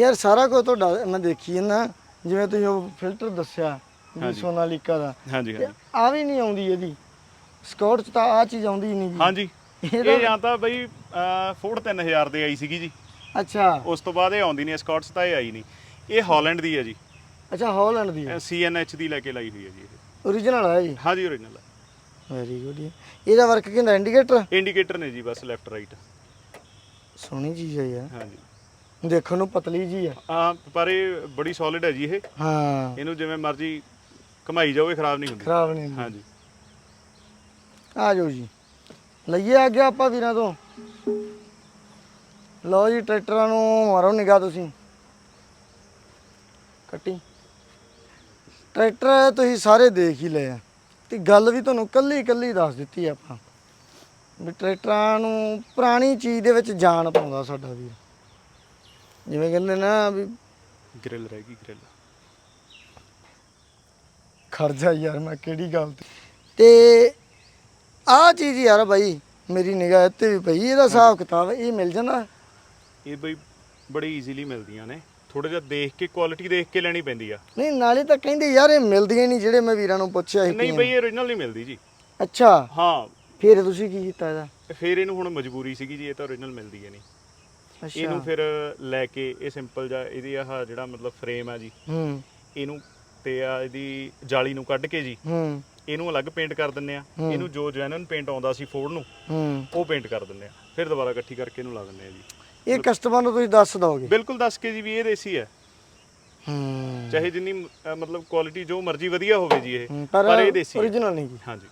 ਯਾਰ ਸਾਰਾ ਕੁਝ ਤੁਹਾਡਾ ਮੈਂ ਦੇਖੀ ਨਾ ਜਿਵੇਂ ਤੁਸੀਂ ਉਹ ਫਿਲਟਰ ਦੱਸਿਆ ਵੀ। ਸੋਨਾਲੀਕਾ ਦਾ ਹਾਂਜੀ ਹਾਂਜੀ। ਆ ਵੀ ਨਹੀਂ ਆਉਂਦੀ ਇਹਦੀ। ਸਕਾਟ ਚ ਤਾਂ ਆ ਚੀਜ਼ ਆਉਂਦੀ ਹੀ ਨਹੀਂ ਜੀ। ਹਾਂਜੀ। ਇਹ ਜਾਂ ਤਾਂ ਬਈ ਫੋਰਡ 3000 ਦੇ ਆਈ ਸੀਗੀ ਜੀ। ਅੱਛਾ। ਉਸ ਤੋਂ ਬਾਅਦ ਇਹ ਆਉਂਦੀ ਨਹੀਂ ਸਕਾਟਸ ਤਾਂ ਇਹ ਆਈ ਨਹੀਂ। ਇਹ ਹਾਲੈਂਡ ਦੀ ਹੈ ਜੀ। ਅੱਛਾ ਹਾਲੈਂਡ ਦੀ ਸੀਐਨਐਚ ਦੀ ਲੈ ਕੇ ਲਾਈ ਹੋਈ ਹੈ ਜੀ ਇਹ। ਓਰੀਜਨਲ ਹੈ ਜੀ ਹਾਂਜੀ ਓਰੀਜਨਲ ਹੈ। ਵੈਰੀ ਗੁੱਡ ਇਹਦਾ ਵਰਕ ਕਿੰਦਾ ਇੰਡੀਕੇਟਰ ਇੰਡੀਕੇਟਰ ਨੇ ਜੀ ਬਸ ਲੈਫਟ ਰਾਈਟ ਸੋਹਣੀ ਚੀਜ਼ ਹੈ ਯਾਰ। ਹਾਂਜੀ। ਦੇਖਣ ਨੂੰ ਪਤਲੀ ਜੀ ਆ ਆ ਪਰ ਇਹ ਬੜੀ ਸੋਲਿਡ ਹੈ ਜੀ ਇਹ। ਹਾਂ। ਇਹਨੂੰ ਜਿਵੇਂ ਮਰਜ਼ੀ ਘਮਾਈ ਜਾਓ ਇਹ ਖਰਾਬ ਨਹੀਂ ਹੁੰਦੀ। ਖਰਾਬ ਨਹੀਂ ਹੁੰਦੀ। ਹਾਂਜੀ। ਆ ਜਾਓ ਜੀ। ਲਈਏ ਆ ਗਿਆ ਆਪਾਂ ਵੀਰਾਂ ਤੋਂ। ਲਓ ਜੀ ਟਰੈਕਟਰਾਂ ਨੂੰ ਮਾਰੋ ਨਿਗਾਹ ਤੁਸੀਂ। ਕੱਟੀ। ਟਰੈਕਟਰ ਤੁਸੀਂ ਸਾਰੇ ਦੇਖ ਹੀ ਲਏ ਆ। ਤੇ ਗੱਲ ਵੀ ਤੁਹਾਨੂੰ ਕੱਲੀ ਕੱਲੀ ਦੱਸ ਦਿੱਤੀ ਆਪਾਂ। ਵੀ ਟਰੈਕਟਰਾਂ ਨੂੰ ਪੁਰਾਣੀ ਚੀਜ਼ ਦੇ ਵਿੱਚ ਜਾਨ ਪਾਉਂਦਾ ਸਾਡਾ ਵੀਰ। ਜਿਵੇਂ ਕਹਿੰਦੇ ਨਾ ਵੀ ਗ੍ਰਿਲ ਰਹਿ ਗਈ ਗ੍ਰਿਲ ਖਰਜਾ ਯਾਰ ਮੈਂ ਕਿਹੜੀ ਗੱਲ ਤੇ? ਤੇ ਆਹ ਚੀਜ਼ ਯਾਰ ਬਾਈ ਮੇਰੀ ਨਿਗਾਹ ਤੇ ਵੀ ਪਈ ਇਹਦਾ ਹਿਸਾਬ ਕਿਤਾਬ ਇਹ ਮਿਲ ਜਾਂਦਾ। ਇਹ ਬਈ ਬੜੀ ਈਜ਼ੀਲੀ ਮਿਲਦੀਆਂ ਨੇ। ਥੋੜਾ ਜਿਹਾ ਦੇਖ ਕੇ ਕੁਆਲਿਟੀ ਦੇਖ ਕੇ ਲੈਣੀ ਪੈਂਦੀ ਆ। ਨਹੀਂ ਨਾਲੇ ਤਾਂ ਕਹਿੰਦੇ ਯਾਰ ਇਹ ਮਿਲਦੀਆਂ ਨਹੀਂ ਜਿਹੜੇ ਮੈਂ ਵੀਰਾਂ ਨੂੰ ਪੁੱਛਿਆ ਸੀ ਨਹੀਂ ਬਈ ਇਹ origignal ਨਹੀਂ ਮਿਲਦੀ ਜੀ। ਅੱਛਾ। ਹਾਂ। ਫਿਰ ਤੁਸੀਂ ਕੀ ਕੀਤਾ ਇਹਦਾ? ਫਿਰ ਇਹਨੂੰ ਹੁਣ ਮਜਬੂਰੀ ਸੀਗੀ ਜੀ ਇਹ ਤਾਂ origignal ਮਿਲਦੀ ਹੈ ਨਹੀਂ। ਅੱਛਾ। ਇਹਨੂੰ ਫਿਰ ਲੈ ਕੇ ਇਹ ਸਿੰਪਲ ਜਿਹਾ ਇਹਦੀ ਆਹ ਜਿਹੜਾ ਮਤਲਬ ਫਰੇਮ ਆ ਜੀ ਹੂੰ। ਇਹਨੂੰ ਤੇ ਆ ਇਹਦੀ ਜਾਲੀ ਨੂੰ ਕੱਢ ਕੇ ਜੀ ਹੂੰ। ਇਹਨੂੰ ਅਲੱਗ ਪੇਂਟ ਕਰ ਦਿੰਨੇ ਆ। ਇਹਨੂੰ ਜੋ ਜੈਨੂਨ ਪੇਂਟ ਆਉਂਦਾ ਸੀ ਫੋਰਡ ਨੂੰ ਹੂੰ। ਉਹ ਪੇਂਟ ਕਰ ਦਿੰਨੇ ਆ। ਫਿਰ ਦੁਬਾਰਾ ਇਕੱਠੀ ਕਰਕੇ ਇਹਨੂੰ ਲਾ ਦਿੰਨੇ ਆ ਜੀ। ਇਹ ਕਸਟਮਰ ਨੂੰ ਤੁਸੀਂ ਦੱਸ ਦੋਗੇ ਬਿਲਕੁਲ ਦੱਸ ਕੇ ਜੀ ਵੀ ਇਹ ਦੇਸੀ ਹੈ। ਹੂੰ। ਚਾਹੇ ਜਿੰਨੀ ਮਤਲਬ ਕੁਆਲਿਟੀ ਜੋ ਮਰਜ਼ੀ ਵਧੀਆ ਹੋਵੇ ਜੀ ਇਹ ਪਰ ਇਹ ਦੇਸੀ ਹੈ। origignal ਨਹੀਂ ਜੀ। ਹਾਂਜੀ।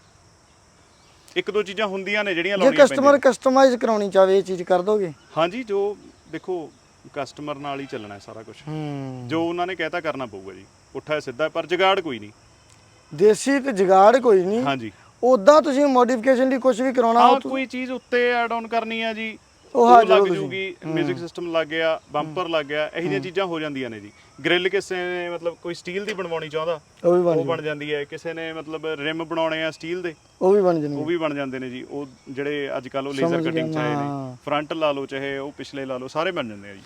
ਇੱਕ ਦੋ ਚੀਜ਼ਾਂ ਹੁੰਦੀਆਂ ਨੇ ਜਿਹੜੀਆਂ ਜੇ ਲਾਉਣੀਆਂ ਕਸਟਮਰ ਕਸਟਮਾਈਜ਼ ਕਰਾਉਣੀ ਚਾਹਵੇ ਇਹ ਚੀਜ਼ ਕਰ ਦੋਗੇ? ਹਾਂਜੀ ਜੋ ਦੇਖੋ ਕਸਟਮਰ ਨਾਲ ਹੀ ਚੱਲਣਾ ਹੈ ਸਾਰਾ ਕੁਝ ਹੂੰ। ਜੋ ਉਹਨਾਂ ਨੇ ਕਹਿਤਾ ਕਰਨਾ ਪਊਗਾ ਜੀ। ਉੱਠਾ ਸਿੱਧਾ ਪਰ ਜਗਾੜ ਕੋਈ ਨਹੀਂ। ਦੇਸੀ ਤੇ ਜਗਾੜ ਕੋਈ ਨਹੀਂ। ਹਾਂਜੀ। ਉਦਾਂ ਤੁਸੀਂ ਮੋਡੀਫਿਕੇਸ਼ਨ ਦੀ ਕੁਝ ਵੀ ਕਰਾਉਣਾ ਹਾਂ ਤੁ- ਕੋਈ ਚੀਜ਼ ਉੱਤੇ ਐਡ ਆਨ ਕਰਨੀ ਆ ਜੀ ਉਹ ਉਹ ਹਾਜ਼ਰ ਲੱਗ ਹੋ ਤੁਸੀਂ। ਜੂਗੀ 뮤직 ਸਿਸਟਮ ਲੱਗ ਗਿਆ ਬੰਪਰ ਲੱਗ ਗਿਆ ਇਹੋ ਜਿਹੀਆਂ ਚੀਜ਼ਾਂ ਹੋ ਜਾਂਦੀਆਂ ਨੇ ਜੀ। ਗ੍ਰਿਲ ਕਿਸੇ ਨੇ ਮਤਲਬ ਕੋਈ ਸਟੀਲ ਦੀ ਬਣਵਾਉਣੀ ਚਾਹੁੰਦਾ ਉਹ ਵੀ ਬਣ ਉਹ ਬਣ ਜਾਂਦੀ ਹੈ। ਕਿਸੇ ਨੇ ਮਤਲਬ ਰਿਮ ਬਣਾਉਣੇ ਆ ਸਟੀਲ ਦੇ ਉਹ ਵੀ ਬਣ ਉਹ ਜਾਣਗੇ ਵੀ ਬਣ ਜਾਂਦੇ ਨੇ ਜੀ। ਉਹ ਜਿਹੜੇ ਅੱਜ ਕੱਲ ਉਹ ਲੇਜ਼ਰ ਸਮਝ ਗਿਆ। ਕਟਿੰਗ ਚ ਆਏ ਮੈਂ। ਨੇ ਫਰੰਟ ਲਾ ਲਓ ਚਾਹੇ ਉਹ ਪਿਛਲੇ ਲਾ ਲਓ ਸਾਰੇ ਬਣ ਜਾਂਦੇ ਆ ਜੀ।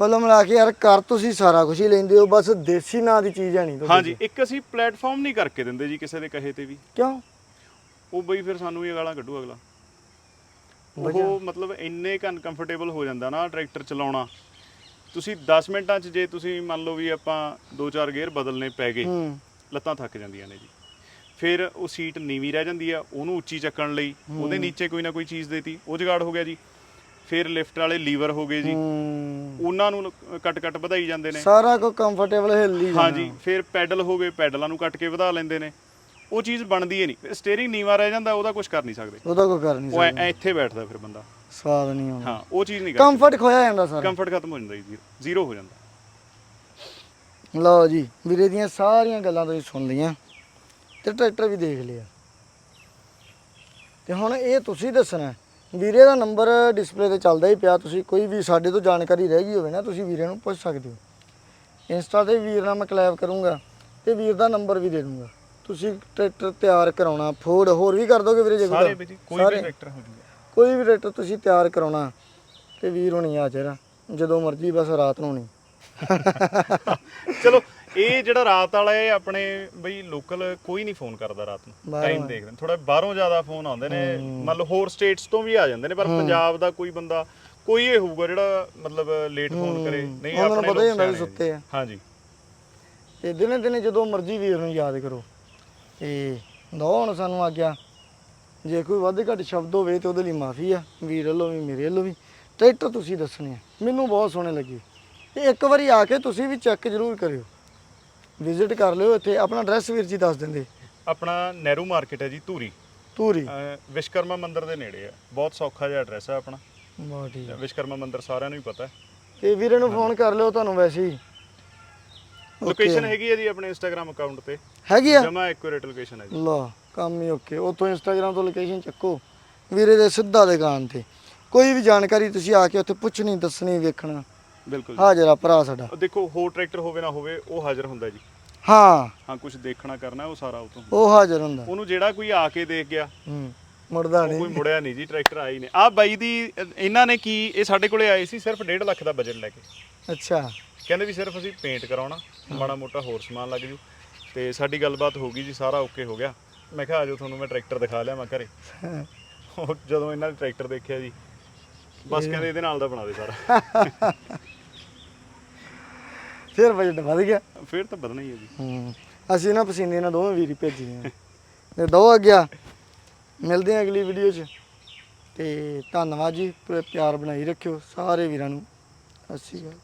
ਕੁੱਲ ਮਿਲਾ ਕੇ ਯਾਰ ਕਰ ਤੁਸੀਂ ਸਾਰਾ ਕੁਝ ਹੀ ਲੈਂਦੇ ਹੋ ਬਸ ਦੇਸੀ ਨਾਂ ਦੀ ਚੀਜ਼ ਹੈ ਨਹੀਂ ਤੁਹਾਡੇ ਹਾਂਜੀ ਇੱਕ ਅਸੀਂ ਪਲੇਟਫਾਰਮ ਨਹੀਂ ਕਰਕੇ ਦਿੰਦੇ ਜੀ ਕਿਸੇ ਦੇ ਕਹੇ ਤੇ ਵੀ। ਕਿਉਂ? ਉਹ ਬਈ ਫਿਰ ਸਾਨੂੰ ਹੀ ਗਾਲਾਂ ਕੱਢੂ ਅਗਲਾ। ਉਹ ਮਤਲਬ ਇੰਨੇ ਕੁ ਅਨਕੰਫਰਟੇਬਲ ਹੋ ਜਾਂਦਾ ਨਾ ਟਰੈਕਟਰ ਚਲਾਉਣਾ। ਤੁਸੀਂ 10 ਮਿੰਟਾਂ 'ਚ ਜੇ ਤੁਸੀਂ ਮੰਨ ਲਓ ਵੀ ਆਪਾਂ 2-4 ਗੇਅਰ ਬਦਲਨੇ ਪੈ ਗਏ ਲੱਤਾਂ ਥੱਕ ਜਾਂਦੀਆਂ ਨੇ ਜੀ। ਫਿਰ ਉਹ ਸੀਟ ਨੀਵੀਂ ਰਹਿ ਜਾਂਦੀ ਆ ਉਹਨੂੰ ਉੱਚੀ ਚੱਕਣ ਲਈ ਉਹਦੇ ਨੀਚੇ ਕੋਈ ਨਾ ਕੋਈ ਚੀਜ਼ ਦੇਤੀ ਉਹ ਜਗਾੜ ਹੋ ਗਿਆ ਜੀ। ਫਿਰ ਲਿਫਟ ਵਾਲੇ ਲੀਵਰ ਹੋ ਗਏ ਜੀ। ਹੂੰ। ਉਹਨਾਂ ਨੂੰ ਕੱਟ ਕੱਟ ਵਧਾਈ ਜਾਂਦੇ ਨੇ। ਸਾਰਾ ਕੁਝ ਕੰਫਰਟੇਬਲ ਹਿੱਲੀ ਹਾਂਜੀ ਫਿਰ ਪੈਡਲ ਹੋ ਗਏ ਪੈਡਲਾਂ ਨੂੰ ਕੱਟ ਕੇ ਵਧਾ ਲੈਂਦੇ ਨੇ। ਉਹ ਚੀਜ਼ ਬਣਦੀ ਏ ਨਹੀਂ। ਸਟੀਅਰਿੰਗ ਨੀਵਾ ਰਹਿ ਜਾਂਦਾ ਉਹਦਾ ਕੁਝ ਕਰ ਨਹੀਂ ਸਕਦੇ। ਉਹਦਾ ਕੋਈ ਕਰ ਨਹੀਂ ਉਹ ਐ- ਐ ਇੱਥੇ ਬੈਠਦਾ ਫਿਰ ਬੰਦਾ। ਸਵਾਦ ਨਹੀਂ ਆਉਂਦਾ। ਹਾਂ ਉਹ ਚੀਜ਼ ਨਹੀਂ ਕੰਫਰਟ ਖੋਇਆ ਜਾਂਦਾ ਸਾਰਾ। ਕੰਫਰਟ ਖਤਮ ਹੋ ਜਾਂਦਾ ਜੀ। ਜ਼ੀਰੋ ਹੋ ਜਾਂਦਾ। ਲਓ ਜੀ ਵੀਰੇ ਦੀਆਂ ਸਾਰੀਆਂ ਗੱਲਾਂ ਤੁਸੀਂ ਸੁਣ ਲਈਆਂ ਤੇ ਟਰੈਕਟਰ ਵੀ ਦੇਖ ਲਿਆ। ਤੇ ਹੁਣ ਇਹ ਤੁਸੀਂ ਦੱਸਣਾ ਵੀਰੇ ਦਾ ਨੰਬਰ ਡਿਸਪਲੇ ਤੇ ਚੱਲਦਾ ਹੀ ਪਿਆ ਤੁਸੀਂ ਕੋਈ ਵੀ ਸਾਡੇ ਤੋਂ ਜਾਣਕਾਰੀ ਰਹਿ ਗਈ ਹੋਵੇ ਨਾ ਤੁਸੀਂ ਵੀਰੇ ਨੂੰ ਪੁੱਛ ਸਕਦੇ ਹੋ। ਇੰਸਟਾ ਤੇ ਵੀਰ ਨਾਲ ਮੈਂ ਕਲੈਬ ਕਰੂੰਗਾ ਤੇ ਵੀਰ ਦਾ ਨੰਬਰ ਵੀ ਦੇ ਦੂੰਗਾ। ਤੁਸੀਂ ਟਰੈਕਟਰ ਤਿਆਰ ਕਰਾਉਣਾ ਫੋਰਡ ਹੋਰ ਵੀ ਕਰ ਦੋਗੇ ਵੀਰੇ ਜੇ ਸਾਰੇ ਕੋਈ ਵੀ ਜੀ ਕੋਈ ਵੀ ਟਰੈਕਟਰ ਹੋ ਜੂਗਾ। ਕੋਈ ਵੀ ਟਰੈਕਟਰ ਤੁਸੀਂ ਤਿਆਰ ਕਰਾਉਣਾ ਤੇ ਵੀਰ ਹੋਣੀ ਆ ਜਦੋਂ ਮਰਜ਼ੀ ਬਸ ਰਾਤ ਨੂੰ ਨਹੀਂ। ਚਲੋ ਇਹ ਜਿਹੜਾ ਰਾਤ ਵਾਲਾ ਇਹ ਆਪਣੇ ਬਈ ਲੋਕਲ ਕੋਈ ਨਹੀਂ ਫੋਨ ਕਰਦਾ ਰਾਤ ਨੂੰ ਟਾਈਮ ਦੇਖਦੇ ਥੋੜਾ ਬਾਹਰੋਂ ਜ਼ਿਆਦਾ ਫੋਨ ਆਉਂਦੇ ਨੇ ਮੰਨ ਲਓ ਹੋਰ ਸਟੇਟਸ ਤੋਂ ਵੀ ਆ ਜਾਂਦੇ ਨੇ ਪਰ ਪੰਜਾਬ ਦਾ ਕੋਈ ਬੰਦਾ ਕੋਈ ਇਹ ਹੋਊਗਾ ਜਿਹੜਾ ਮਤਲਬ ਲੇਟ ਫੋਨ ਕਰੇ। ਨਹੀਂ ਨੂੰ ਆਪਣੇ ਪਤਾ ਹੀ ਹੁੰਦਾ ਵੀ ਸੁੱਤੇ ਆ। ਹਾਂਜੀ। ਤੇ ਦਿਨੇ ਦਿਨੇ ਜਦੋਂ ਮਰਜ਼ੀ ਵੀਰ ਨੂੰ ਯਾਦ ਕਰੋ। ਤੇ ਦੋ ਹੁਣ ਸਾਨੂੰ ਆਗਿਆ ਜੇ ਕੋਈ ਵੱਧ ਘੱਟ ਸ਼ਬਦ ਹੋਵੇ ਤੇ ਉਹਦੇ ਲਈ ਮਾਫੀ ਆ ਵੀਰ ਵੱਲੋਂ ਵੀ ਮੇਰੇ ਵੱਲੋਂ ਵੀ। ਟਰੈਕਟਰ ਤੁਸੀਂ ਦੱਸਣੇ ਆ ਮੈਨੂੰ ਬਹੁਤ ਸੋਹਣੇ ਲੱਗੇ। ਤੇ ਇੱਕ ਵਾਰੀ ਆ ਕੇ ਤੁਸੀਂ ਵੀ ਚੈੱਕ ਜ਼ਰੂਰ ਕਰਿਓ। ਵਿਜ਼ਿਟ ਕਰ ਲਿਓ ਇੱਥੇ ਆਪਣਾ ਐਡਰੈਸ ਵੀਰ ਜੀ ਦੱਸ ਦਿੰਦੇ। ਆਪਣਾ ਨਹਿਰੂ ਮਾਰਕੀਟ ਹੈ ਜੀ ਧੂਰੀ। ਧੂਰੀ। ਅਹ ਵਿਸ਼ਕਰਮਾ ਮੰਦਿਰ ਦੇ ਨੇੜੇ ਆ ਬਹੁਤ ਸੌਖਾ ਜਿਹਾ ਐਡਰੈਸ ਹੈ ਆਪਣਾ। ਬਹੁਤ ਠੀਕ। ਵਿਸ਼ਕਰਮਾ ਮੰਦਿਰ ਸਾਰਿਆਂ ਨੂੰ ਹੀ ਪਤਾ ਹੈ। ਤੇ ਵੀਰੇ ਨੂੰ ਫੋਨ ਕਰ ਲਿਓ ਤੁਹਾਨੂੰ ਵੈਸੇ ਹੀ। ਲੋਕੇਸ਼ਨ ਹੈਗੀ ਹੈ ਜੀ ਆਪਣੇ ਇੰਸਟਾਗ੍ਰam ਅਕਾਊਂਟ ਤੇ। ਹੈਗੀ ਆ? ਜਮਾ ਐਕੂਰੇਟ ਲੋਕੇਸ਼ਨ ਹੈ ਜੀ। ਲਾ ਕੰਮ ਹੀ ਓਕੇ ਉੱਥੋਂ ਇੰਸਟਾਗ੍ਰam ਤੋਂ ਲੋਕੇਸ਼ਨ ਚੱਕੋ। ਵੀਰੇ ਦੇ ਸਿੱਧਾ ਦੁਕਾਨ ਤੇ। ਕੋਈ ਵੀ ਜਾਣਕਾਰੀ ਤੁਸੀਂ ਆ ਕੇ ਉੱਥੇ ਪੁੱਛਣੀ ਦੱਸਣੀ ਵੇਖਣਾ। ਬਿਲਕੁਲ ਜੀ। ਹਾਜ਼ਰ ਆ ਭਰਾ ਸਾਡਾ। ਉਹ ਦੇਖੋ ਹੋਰ ਟਰੈਕਟਰ ਹੋਵੇ ਨਾ ਹੋਵੇ ਉਹ ਹਾਜ਼ਰ ਹੁੰਦਾ ਜੀ। ਹਾਂ। ਹਾਂ ਕੁਝ ਦੇਖਣਾ ਕਰਨਾ ਉਹ ਸਾਰਾ ਉਹ ਤੋਂ ਉਹ ਹਾਜ਼ਰ ਹੁੰਦਾ। ਉਹਨੂੰ ਜਿਹੜਾ ਕੋਈ ਆ ਕੇ ਦੇਖ ਗਿਆ ਹੂੰ ਮੁੜਦਾ ਉਹ ਨਹੀਂ। ਕੋਈ ਮੁੜਿਆ ਨਹੀਂ ਜੀ ਟਰੈਕਟਰ ਆਈ ਨੇ ਆ ਬਾਈ ਦੀ ਇਹਨਾਂ ਨੇ ਕੀ ਇਹ ਸਾਡੇ ਕੋਲੇ ਆਏ ਸੀ ਸਿਰਫ 1.5 ਲੱਖ ਦਾ ਬਜਟ ਲੈ ਕੇ। ਅੱਛਾ। ਕਹਿੰਦੇ ਵੀ ਸਿਰਫ ਅਸੀਂ ਪੇਂਟ ਕਰਾਉਣਾ ਮਾੜਾ ਮੋਟਾ ਹੋਰ ਸਮਾਨ ਲੱਗ ਜੂ। ਤੇ ਸਾਡੀ ਗੱਲਬਾਤ ਹੋ ਗਈ ਜੀ ਸਾਰਾ ਓਕੇ ਹੋ ਗਿਆ। ਮੈਂ ਕਿਹਾ ਆਜੋ ਤੁਹਾਨੂੰ ਮੈਂ ਟਰੈਕਟਰ ਦਿਖਾ ਲਿਆ ਮੈਂ ਘਰੇ। ਉਹ ਜਦੋਂ ਇਹਨਾਂ ਨੇ ਟਰੈਕਟਰ ਦੇਖਿਆ ਜੀ ਬਸ ਕਹਿੰਦੇ ਇਹਦੇ ਨਾਲ ਦਾ ਬਣਾ ਦੇ ਸਾਰਾ। ਫਿਰ ਬਜਟ ਵੱਧ ਗਿਆ। ਫਿਰ ਤਾਂ ਵਧਣਾ ਹੀ ਹੈ ਜੀ। ਹੂੰ ਅਸੀਂ ਨਾ ਪਸੀਨੇ ਨਾਲ ਦੋਵੇਂ ਵੀਰੀ ਭੇਜੀਆਂ ਤੇ ਦੋ ਆ। ਗਿਆ ਮਿਲਦੇ ਆ ਅਗਲੀ ਵੀਡੀਓ 'ਚ। ਤੇ ਧੰਨਵਾਦ ਜੀ ਪਿਆਰ ਬਣਾਈ ਰੱਖਿਓ ਸਾਰੇ ਵੀਰਾਂ ਨੂੰ। ਸਤਿ ਸ਼੍ਰੀ ਅਕਾਲ।